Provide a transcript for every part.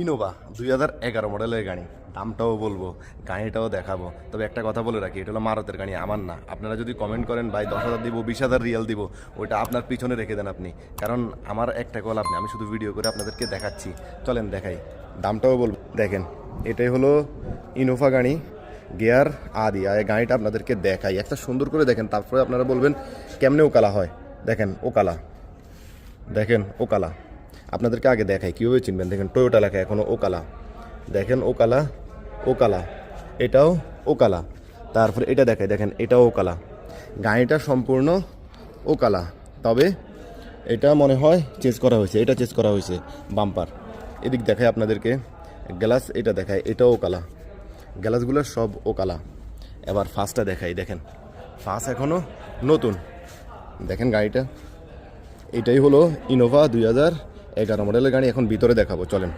Innova, দুই হাজার এগারো মডেলের গাড়ি। দামটাও বলব, গাড়িটাও দেখাবো। তবে একটা কথা বলে রাখি, এটা হলো মারতের গাড়ি, আমার না। আপনারা যদি কমেন্ট করেন, ভাই, দশ হাজার দিব, বিশ হাজার রিয়াল দিব, ওইটা আপনার পিছনে রেখে দেন আপনি। কারণ আমার একটা কল আপনি, আমি শুধু ভিডিও করে আপনাদেরকে দেখাচ্ছি। চলেন, দেখাই। দামটাও বলব। দেখেন, এটাই হলো ইনোভা গাড়ি, গিয়ার আদি। আর এই গাড়িটা আপনাদেরকে দেখাই। একটা সুন্দর করে দেখেন, তারপরে আপনারা বলবেন, কেমনে ওকালা হয়? দেখেন, ওকালা। দেখেন, ওকালা। আপনাদেরকে আগে দেখাই, কীভাবে চিনবেন? দেখেন টয়োটা লেখা এখনও ওকালা দেখেন ওকালা ওকালা এটাও ওকালা তারপরে এটা দেখাই, দেখেন, এটাও ওকালা গাড়িটা সম্পূর্ণ ওকালা তবে এটা মনে হয় চেঞ্জ করা হয়েছে, এটা চেঞ্জ করা হয়েছে, বাম্পার। এদিক দেখায় আপনাদেরকে, গ্লাস এটা দেখায় এটাও ওকালা গ্লাসগুলো সব ওকালা এবার ফার্স্টটা দেখাই, দেখেন। ফার্স্ট এখনও নতুন। দেখেন গাড়িটা। এটাই হলো ইনোভা দুই হাজার এগারো মডেলের গাড়ি এখন ভিতরে দেখাবো, চলেন।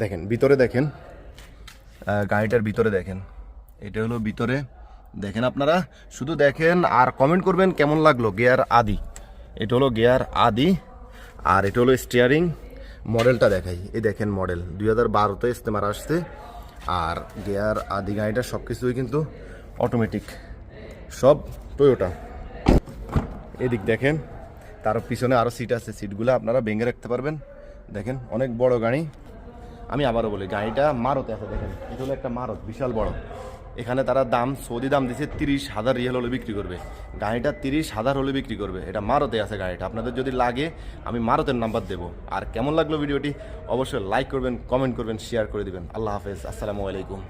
দেখেন, ভিতরে দেখেন। গাড়িটার ভিতরে দেখেন। এটা হলো ভিতরে। দেখেন আপনারা, শুধু দেখেন আর কমেন্ট করবেন কেমন লাগল, গিয়ার আদি। এটা হলো গিয়ার আদি, আর এটা হলো স্টিয়ারিং মডেলটা দেখাই। এই দেখেন মডেল দুই হাজার বারোতে ইস্তেমার আসছে। আর গিয়ার আদি গাড়িটা সব কিছুই কিন্তু অটোমেটিক সব টয়োটা এদিক দেখেন। তার পিছনে আরও সিট আছে। সিটগুলো আপনারা ভেঙে রাখতে পারবেন। দেখেন, অনেক বড় গাড়ি। আমি আবারও বলি, গাড়িটা মারতে আছে, দেখেন। এটা হলো একটা মারত, বিশাল বড়। এখানে তারা দাম, সৌদি দাম দিচ্ছে তিরিশ হাজার রিয়াল হলে বিক্রি করবে। গাড়িটা তিরিশ হাজার হলে বিক্রি করবে। এটা মারতে আছে গাড়িটা। আপনাদের যদি লাগে, আমি মারতের নাম্বার দেবো। আর কেমন লাগল ভিডিওটি, অবশ্যই লাইক করবেন কমেন্ট করবেন শেয়ার করে দিবেন। আল্লাহ হাফেজ। আসসালামু আলাইকুম।